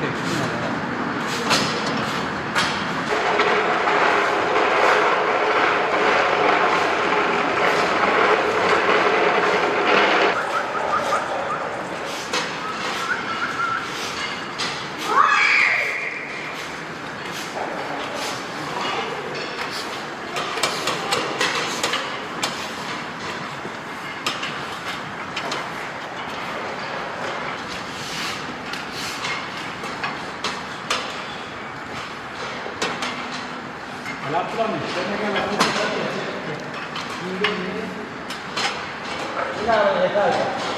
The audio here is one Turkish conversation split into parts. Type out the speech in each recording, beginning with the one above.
때 기분 나요. Gracias.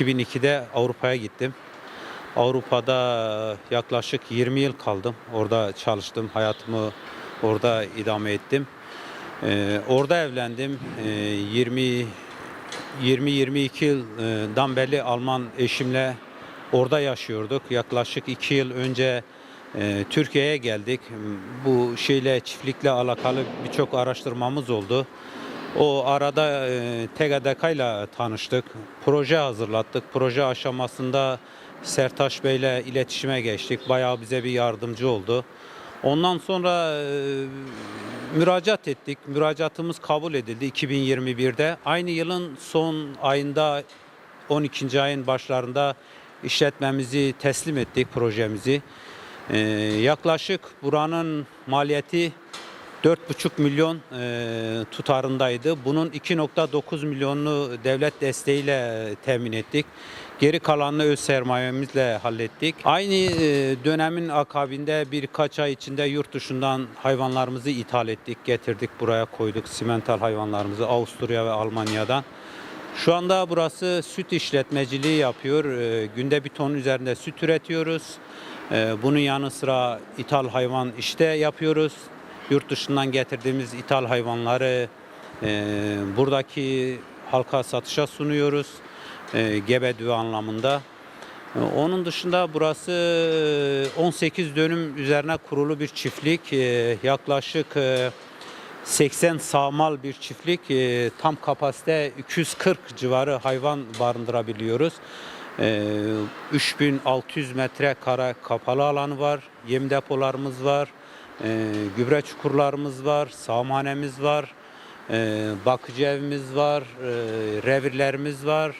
...2002'de Avrupa'ya gittim. Avrupa'da yaklaşık 20 yıl kaldım. Orada çalıştım, hayatımı orada idame ettim. Ee, orada evlendim. Ee, 20 20-22 yıldan beri Alman eşimle orada yaşıyorduk. Yaklaşık 2 yıl önce e, Türkiye'ye geldik. Bu şeyle çiftlikle alakalı birçok araştırmamız oldu. O arada e, TGDK ile tanıştık. Proje hazırlattık. Proje aşamasında Sertaş Bey ile iletişime geçtik. Bayağı bize bir yardımcı oldu. Ondan sonra e, müracaat ettik. Müracaatımız kabul edildi 2021'de. Aynı yılın son ayında 12. ayın başlarında işletmemizi teslim ettik projemizi. Ee, yaklaşık buranın maliyeti 4,5 milyon e, tutarındaydı. Bunun 2,9 milyonunu devlet desteğiyle temin ettik. Geri kalanını öz sermayemizle hallettik. Aynı e, dönemin akabinde birkaç ay içinde yurt dışından hayvanlarımızı ithal ettik, getirdik buraya koyduk. Simental hayvanlarımızı Avusturya ve Almanya'dan. Şu anda burası süt işletmeciliği yapıyor. Günde bir ton üzerinde süt üretiyoruz. Bunun yanı sıra ithal hayvan işte yapıyoruz. Yurt dışından getirdiğimiz ithal hayvanları e, buradaki halka satışa sunuyoruz. E, gebe düve anlamında. E, Onun dışında burası e, 18 dönüm üzerine kurulu bir çiftlik. E, Yaklaşık e, 80 sağmal bir çiftlik e, tam kapasite 240 civarı hayvan barındırabiliyoruz. E, 3600 metrekare kapalı alanı var, yem depolarımız var, e, gübre çukurlarımız var, sağmanemiz var, e, bakıcı evimiz var, e, revirlerimiz var.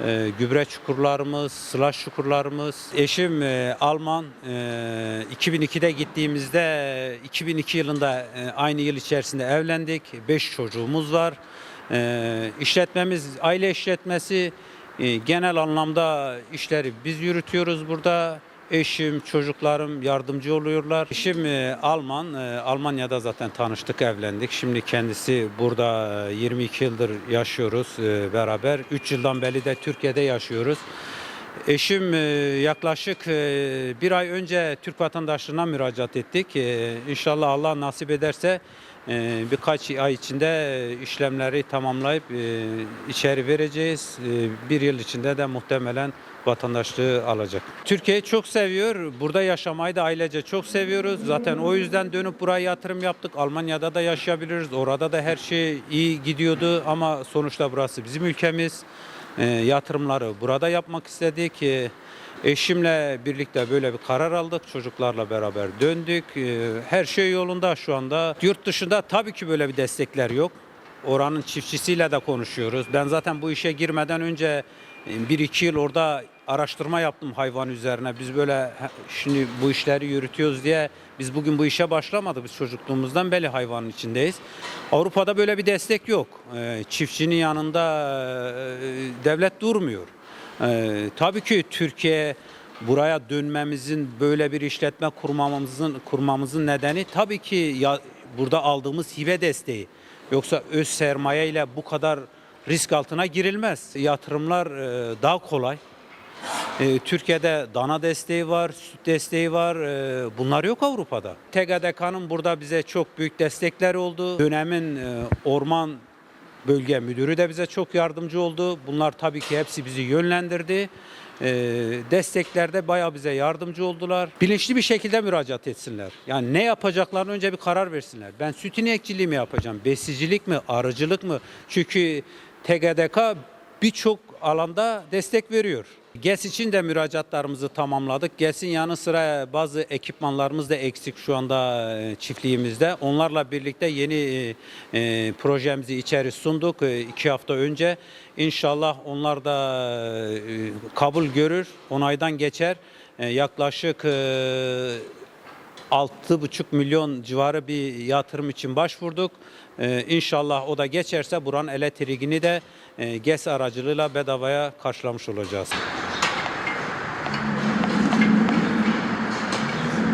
E, gübre çukurlarımız, slash çukurlarımız. Eşim e, Alman. E, 2002'de gittiğimizde 2002 yılında e, aynı yıl içerisinde evlendik. 5 çocuğumuz var. E, işletmemiz aile işletmesi. E, genel anlamda işleri biz yürütüyoruz burada. Eşim, çocuklarım yardımcı oluyorlar. Eşim e, Alman. E, Almanya'da zaten tanıştık, evlendik. Şimdi kendisi burada e, 22 yıldır yaşıyoruz e, beraber. 3 yıldan beri de Türkiye'de yaşıyoruz. Eşim e, yaklaşık e, bir ay önce Türk vatandaşlığına müracaat ettik. E, İnşallah Allah nasip ederse e, birkaç ay içinde e, işlemleri tamamlayıp e, içeri vereceğiz. E, bir yıl içinde de muhtemelen vatandaşlığı alacak. Türkiye'yi çok seviyor. Burada yaşamayı da ailece çok seviyoruz. Zaten o yüzden dönüp buraya yatırım yaptık. Almanya'da da yaşayabiliriz. Orada da her şey iyi gidiyordu ama sonuçta burası bizim ülkemiz. E, yatırımları burada yapmak istedik. E, Eşimle birlikte böyle bir karar aldık. Çocuklarla beraber döndük. Ee, Her şey yolunda şu anda. Yurt dışında tabii ki böyle bir destekler yok. Oranın çiftçisiyle de konuşuyoruz. Ben zaten bu işe girmeden önce e, bir iki yıl orada araştırma yaptım hayvan üzerine. Biz böyle şimdi bu işleri yürütüyoruz diye biz bugün bu işe başlamadık. Biz çocukluğumuzdan beri hayvanın içindeyiz. Avrupa'da böyle bir destek yok. Ee, Çiftçinin yanında e, devlet durmuyor. Ee, tabii ki Türkiye buraya dönmemizin böyle bir işletme kurmamızın kurmamızın nedeni tabii ki ya, burada aldığımız hibe desteği. Yoksa öz sermaye ile bu kadar risk altına girilmez. Yatırımlar e, daha kolay. E, Türkiye'de dana desteği var, süt desteği var. E, bunlar yok Avrupa'da. TGDK'nın burada bize çok büyük destekleri oldu. Dönemin e, orman bölge müdürü de bize çok yardımcı oldu. Bunlar tabii ki hepsi bizi yönlendirdi. E, desteklerde bayağı bize yardımcı oldular. Bilinçli bir şekilde müracaat etsinler. Yani ne yapacaklarını önce bir karar versinler. Ben süt inekçiliği mi yapacağım? Besicilik mi? Arıcılık mı? Çünkü TGDK birçok alanda destek veriyor. GES için de müracaatlarımızı tamamladık. GES'in yanı sıra bazı ekipmanlarımız da eksik şu anda e, çiftliğimizde. Onlarla birlikte yeni e, e, projemizi içeri sunduk iki hafta önce. İnşallah onlar da kabul görür, onaydan geçer. Yaklaşık e, 6,5 milyon civarı bir yatırım için başvurduk. Ee, inşallah o da geçerse buranın elektriğini de GES aracılığıyla bedavaya karşılamış olacağız.